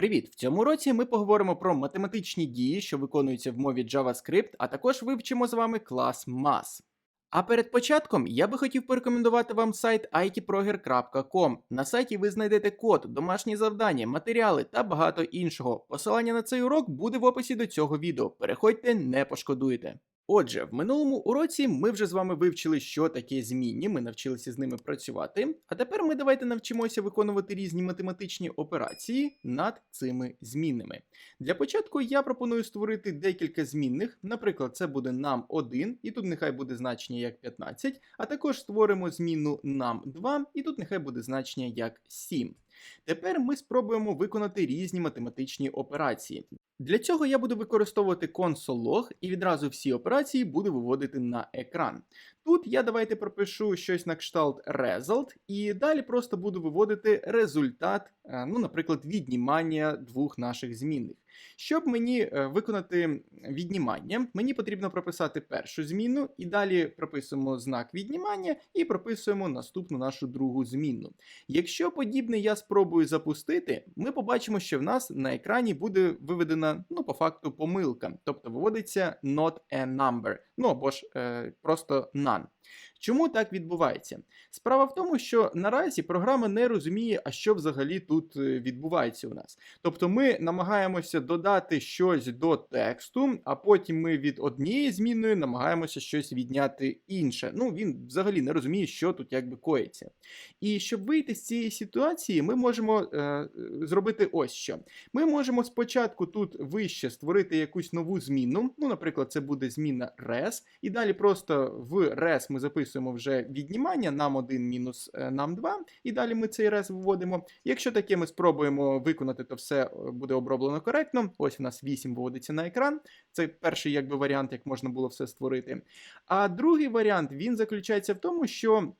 Привіт! В цьому році ми поговоримо про математичні дії, що виконуються в мові JavaScript, а також вивчимо з вами клас MAS. А перед початком я би хотів порекомендувати вам сайт itproger.com. На сайті ви знайдете код, домашні завдання, матеріали та багато іншого. Посилання на цей урок буде в описі до цього відео. Переходьте, не пошкодуєте. Отже, в минулому уроці ми вже з вами вивчили, що таке змінні, ми навчилися з ними працювати. А тепер ми давайте навчимося виконувати різні математичні операції над цими змінними. Для початку я пропоную створити декілька змінних. Наприклад, це буде нам 1, і тут нехай буде значення як 15, а також створимо змінну нам 2, і тут нехай буде значення як 7. Тепер ми спробуємо виконати різні математичні операції. Для цього я буду використовувати console.log і відразу всі операції буду виводити на екран. Тут я давайте пропишу щось на кшталт result, і далі просто буду виводити результат, е, ну, наприклад, віднімання двох наших змінних. Щоб мені е, виконати віднімання, мені потрібно прописати першу зміну, і далі прописуємо знак віднімання і прописуємо наступну нашу другу змінну. Якщо подібне я спробую запустити, ми побачимо, що в нас на екрані буде виведена, ну, по факту, помилка, тобто виводиться not a number, ну або ж е, просто none. Чому так відбувається? Справа в тому, що наразі програма не розуміє, а що взагалі тут е, відбувається у нас. Тобто ми намагаємося додати щось до тексту, а потім ми від однієї змінної намагаємося щось відняти інше. Ну, він взагалі не розуміє, що тут якби коїться. І щоб вийти з цієї ситуації, ми можемо е, зробити ось що. Ми можемо спочатку тут вище створити якусь нову зміну. Ну, наприклад, це буде зміна res, і далі просто в res ми записуємо вже віднімання нам 1 мінус е, нам 2, і далі ми цей рез виводимо. Якщо таке ми спробуємо виконати, то все е, буде оброблено коректно. Ось у нас 8 виводиться на екран. Це перший якби варіант, як можна було все створити. А другий варіант він заключається в тому, що.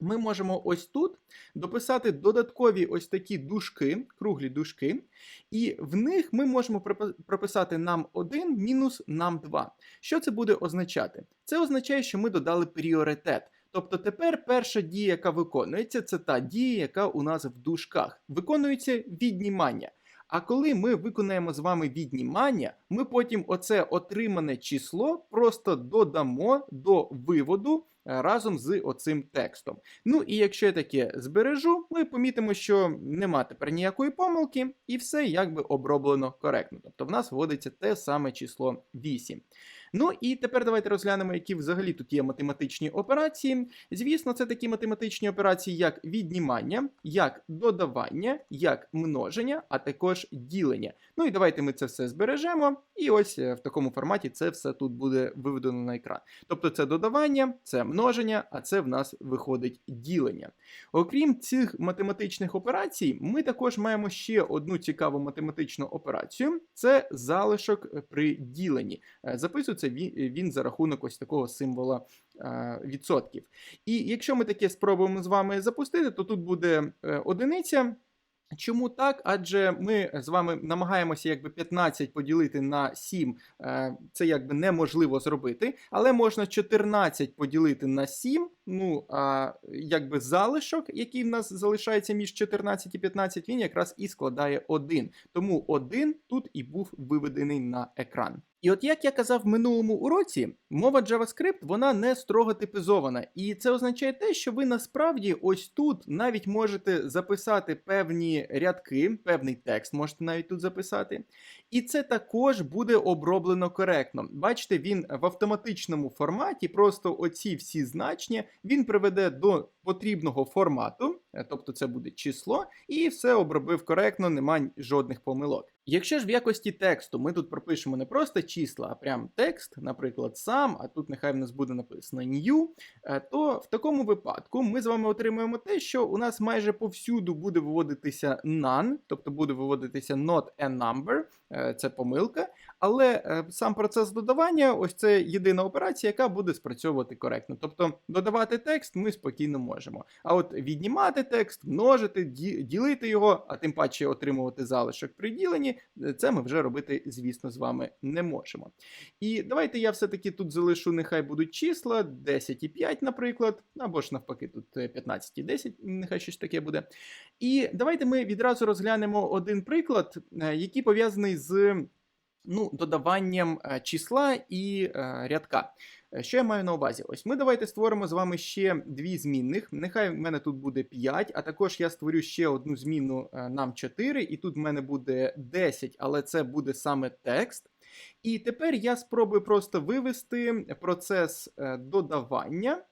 Ми можемо ось тут дописати додаткові ось такі дужки, круглі дужки, і в них ми можемо прописати нам 1 мінус нам 2. Що це буде означати? Це означає, що ми додали пріоритет. Тобто тепер перша дія, яка виконується, це та дія, яка у нас в дужках. Виконується віднімання. А коли ми виконаємо з вами віднімання, ми потім оце отримане число просто додамо до виводу разом з оцим текстом. Ну і якщо я таке збережу, ми помітимо, що нема тепер ніякої помилки, і все якби оброблено коректно. Тобто в нас вводиться те саме число 8. Ну і тепер давайте розглянемо, які взагалі тут є математичні операції. Звісно, це такі математичні операції, як віднімання, як додавання, як множення, а також ділення. Ну і давайте ми це все збережемо. І ось е, в такому форматі це все тут буде виведено на екран. Тобто це додавання, це множення, а це в нас виходить ділення. Окрім цих математичних операцій, ми також маємо ще одну цікаву математичну операцію це залишок при діленні. Е, записується він, він за рахунок ось такого символа е, відсотків. І якщо ми таке спробуємо з вами запустити, то тут буде одиниця. Чому так? Адже ми з вами намагаємося якби 15 поділити на 7, е, це якби неможливо зробити, але можна 14 поділити на 7. Ну, а якби залишок, який в нас залишається між 14 і 15, він якраз і складає 1. Тому 1 тут і був виведений на екран. І от як я казав в минулому уроці, мова JavaScript вона не строго типізована. І це означає те, що ви насправді ось тут навіть можете записати певні рядки, певний текст можете навіть тут записати. І це також буде оброблено коректно. Бачите, він в автоматичному форматі, просто оці всі значення він приведе до потрібного формату, тобто це буде число, і все обробив коректно, немає жодних помилок. Якщо ж в якості тексту ми тут пропишемо не просто числа, а прям текст, наприклад, сам, а тут нехай в нас буде написано new, е, то в такому випадку ми з вами отримуємо те, що у нас майже повсюду буде виводитися none, тобто буде виводитися not a number, е, це помилка. Але е, сам процес додавання, ось це єдина операція, яка буде спрацьовувати коректно. Тобто додавати текст ми спокійно можемо. А от віднімати текст, множити, ділити його, а тим паче отримувати залишок при діленні, це ми вже робити, звісно, з вами не можемо. І давайте я все-таки тут залишу, нехай будуть числа 10 і 5, наприклад, або ж навпаки, тут е, 15 і 10, нехай щось таке буде. І давайте ми відразу розглянемо один приклад, е, який пов'язаний з ну, додаванням е, числа і е, рядка. Е, Що я маю на увазі? Ось ми давайте створимо з вами ще дві змінних. Нехай в мене тут буде 5, а також я створю ще одну змінну нам 4, і тут в мене буде 10, але це буде саме текст. І тепер я спробую просто вивести процес додавання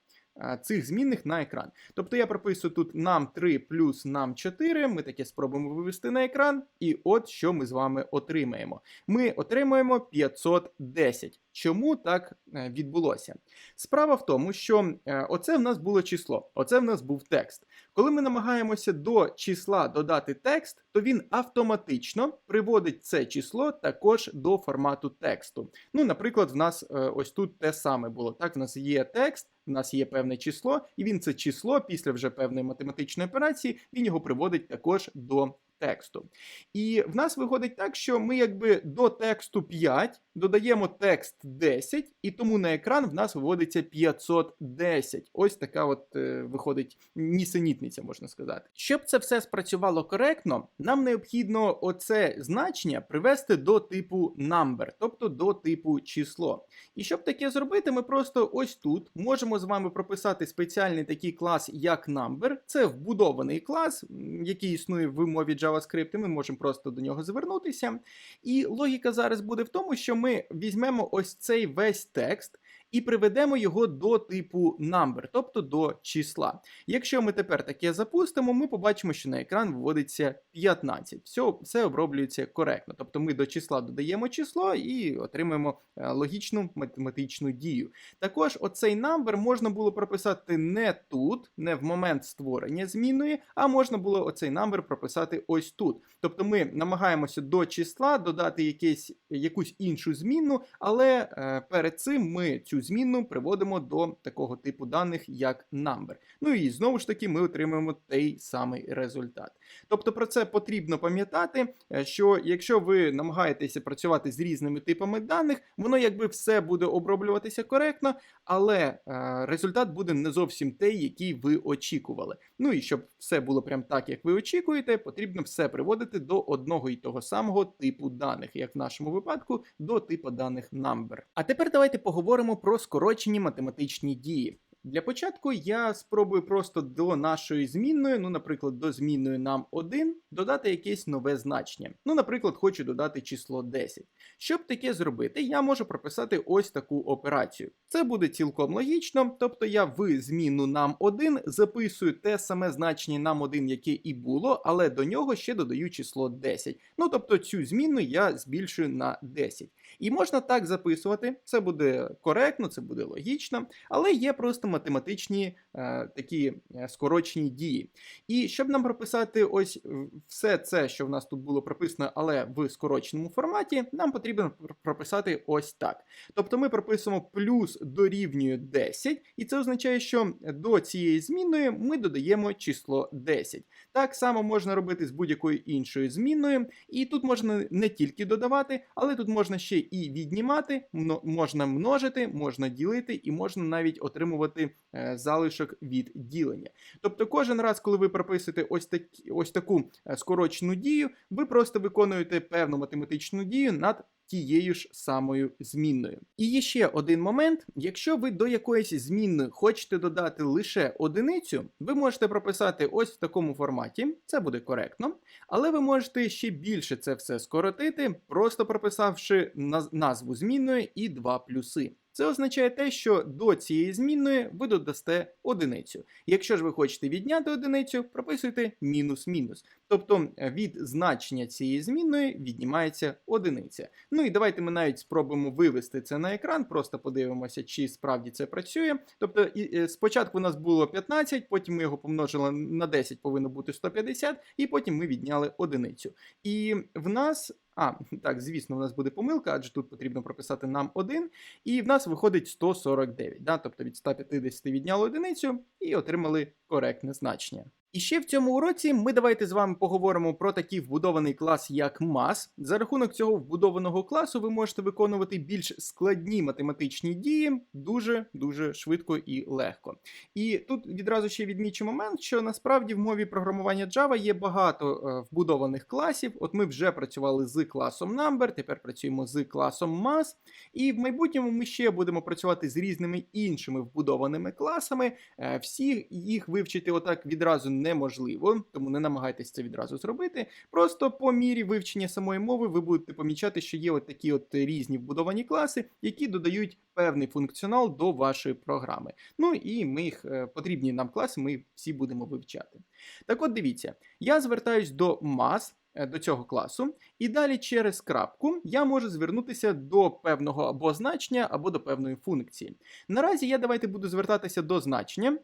цих змінних на екран. Тобто я прописую тут нам 3 плюс нам 4, ми таке спробуємо вивести на екран, і от що ми з вами отримаємо. Ми отримаємо 510. Чому так е, відбулося? Справа в тому, що е, оце в нас було число, оце в нас був текст. Коли ми намагаємося до числа додати текст, то він автоматично приводить це число також до формату тексту. Ну, наприклад, в нас е, ось тут те саме було. Так, в нас є текст, в нас є певне число, і він це число після вже певної математичної операції, він його приводить також до тексту. І в нас виходить так, що ми якби до тексту 5 додаємо текст 10, і тому на екран в нас виводиться 510. Ось така от е, виходить нісенітниця, можна сказати. Щоб це все спрацювало коректно, нам необхідно оце значення привести до типу number, тобто до типу число. І щоб таке зробити, ми просто ось тут можемо з вами прописати спеціальний такий клас, як number. Це вбудований клас, який існує в мові JavaScript, і ми можемо просто до нього звернутися. І логіка зараз буде в тому, що ми візьмемо ось цей весь текст. І приведемо його до типу number, тобто до числа. Якщо ми тепер таке запустимо, ми побачимо, що на екран виводиться 15. Все, все оброблюється коректно. Тобто ми до числа додаємо число і отримуємо е, логічну математичну дію. Також оцей number можна було прописати не тут, не в момент створення змінної, а можна було оцей number прописати ось тут. Тобто ми намагаємося до числа додати якесь, якусь іншу змінну, але е, перед цим ми цю змінну приводимо до такого типу даних, як number. Ну і знову ж таки ми отримаємо той самий результат. Тобто про це потрібно пам'ятати, е, що якщо ви намагаєтеся працювати з різними типами даних, воно якби все буде оброблюватися коректно, але е, результат буде не зовсім той, який ви очікували. Ну і щоб все було прям так, як ви очікуєте, потрібно все приводити до одного і того самого типу даних, як в нашому випадку, до типу даних number. А тепер давайте поговоримо про скорочені математичні дії. Для початку я спробую просто до нашої змінної, ну, наприклад, до змінної нам 1, додати якесь нове значення. Ну, наприклад, хочу додати число 10. Щоб таке зробити, я можу прописати ось таку операцію. Це буде цілком логічно, тобто я в зміну нам 1 записую те саме значення нам 1, яке і було, але до нього ще додаю число 10. Ну, тобто цю змінну я збільшую на 10. І можна так записувати, це буде коректно, це буде логічно, але є просто математичні е, такі е, скорочені дії. І щоб нам прописати ось все це, що в нас тут було прописано, але в скороченому форматі, нам потрібно прописати ось так. Тобто ми прописуємо плюс дорівнює 10, і це означає, що до цієї змінної ми додаємо число 10. Так само можна робити з будь-якою іншою змінною, і тут можна не тільки додавати, але тут можна ще і віднімати, можна множити, можна ділити, і можна навіть отримувати е, залишок від ділення. Тобто, кожен раз, коли ви прописуєте ось, такі, ось таку е, скорочену дію, ви просто виконуєте певну математичну дію над тією ж самою змінною. І є ще один момент: якщо ви до якоїсь змінної хочете додати лише одиницю, ви можете прописати ось в такому форматі, це буде коректно, але ви можете ще більше це все скоротити, просто прописавши наз- назву змінної і два плюси. Це означає те, що до цієї змінної ви додасте одиницю. Якщо ж ви хочете відняти одиницю, прописуйте мінус-мінус. Тобто е, від значення цієї змінної віднімається одиниця. Ну і давайте ми навіть спробуємо вивести це на екран, просто подивимося, чи справді це працює. Тобто, е, спочатку у нас було 15, потім ми його помножили на 10, повинно бути 150, і потім ми відняли одиницю. І в нас. А, так, звісно, у нас буде помилка, адже тут потрібно прописати нам 1, і в нас виходить 149. Да? Тобто від 150 відняли одиницю і отримали коректне значення. І ще в цьому уроці ми давайте з вами поговоримо про такий вбудований клас, як MAS. За рахунок цього вбудованого класу ви можете виконувати більш складні математичні дії дуже дуже швидко і легко. І тут відразу ще відмічу момент, що насправді в мові програмування Java є багато е, вбудованих класів. От ми вже працювали з класом Number, тепер працюємо з класом MAS. І в майбутньому ми ще будемо працювати з різними іншими вбудованими класами. Е, Всі їх вивчити отак відразу неможливо, тому не намагайтесь це відразу зробити. Просто по мірі вивчення самої мови ви будете помічати, що є от такі от різні вбудовані класи, які додають певний функціонал до вашої програми. Ну і ми їх е, потрібні нам класи, ми всі будемо вивчати. Так от дивіться, я звертаюсь до MAS, е, до цього класу, і далі через крапку я можу звернутися до певного або значення, або до певної функції. Наразі я давайте буду звертатися до значення.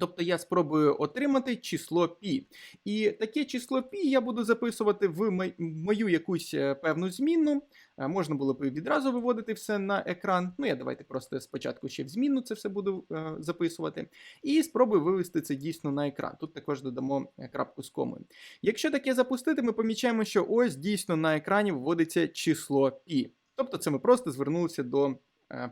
Тобто я спробую отримати число пі. І таке число пі я буду записувати в мою якусь е, певну змінну. Е, можна було б відразу виводити все на екран. Ну, я давайте просто спочатку ще в змінну це все буду е, записувати. І спробую вивести це дійсно на екран. Тут також додамо крапку з комою. Якщо таке запустити, ми помічаємо, що ось дійсно на екрані вводиться число пі. Тобто це ми просто звернулися до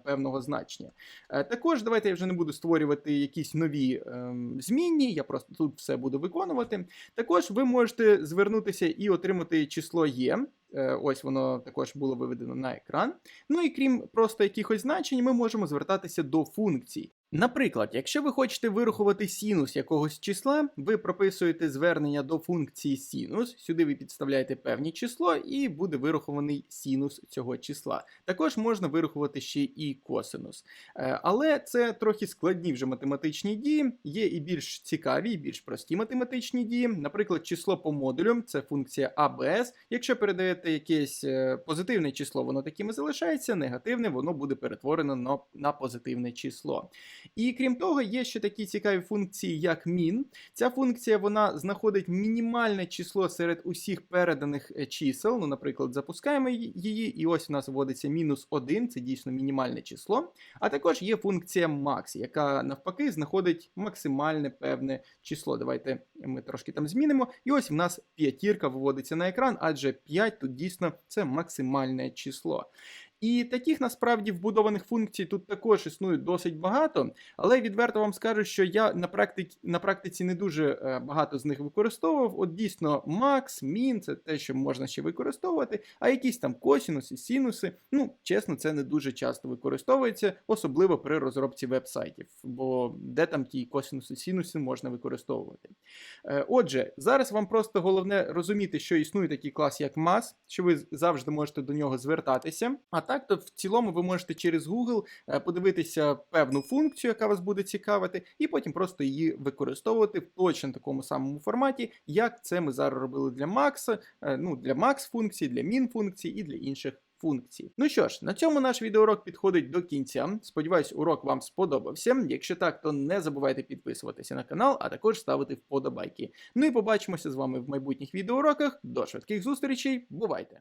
певного значення. Е, Також давайте я вже не буду створювати якісь нові ем, змінні, я просто тут все буду виконувати. Також ви можете звернутися і отримати число є. Е, Ось воно також було виведено на екран. Ну і крім просто якихось значень, ми можемо звертатися до функцій. Наприклад, якщо ви хочете вирахувати синус якогось числа, ви прописуєте звернення до функції синус, сюди ви підставляєте певне число, і буде вирахований синус цього числа. Також можна вирахувати ще і косинус. Е, Але це трохи складні вже математичні дії, є і більш цікаві, і більш прості математичні дії. Наприклад, число по модулю це функція ABS. Якщо передаєте якесь е, позитивне число, воно таким і залишається, негативне, воно буде перетворено на, на позитивне число. І крім того, є ще такі цікаві функції, як min. Ця функція вона знаходить мінімальне число серед усіх переданих е, чисел. Ну, наприклад, запускаємо її, і ось у нас вводиться мінус 1, це дійсно мінімальне число. А також є функція max, яка навпаки знаходить максимальне певне число. Давайте ми трошки там змінимо. І ось в нас п'ятірка виводиться на екран, адже 5 тут дійсно це максимальне число. І таких насправді вбудованих функцій тут також існує досить багато, але відверто вам скажу, що я на практиці, на практиці не дуже е, багато з них використовував. От дійсно, max, min – це те, що можна ще використовувати, а якісь там косінуси, синуси, ну, чесно, це не дуже часто використовується, особливо при розробці веб-сайтів, бо де там ті косінуси, синуси можна використовувати. Е, Отже, зараз вам просто головне розуміти, що існує такий клас, як MAS, що ви завжди можете до нього звертатися. А так, то в цілому ви можете через Google е, подивитися певну функцію, яка вас буде цікавити, і потім просто її використовувати в точно такому самому форматі, як це ми зараз робили для Max, е, ну для Max функцій, для min функцій і для інших. Функцій. Ну що ж, на цьому наш відеоурок підходить до кінця. Сподіваюсь, урок вам сподобався. Якщо так, то не забувайте підписуватися на канал, а також ставити вподобайки. Ну і побачимося з вами в майбутніх відеоуроках. До швидких зустрічей. Бувайте!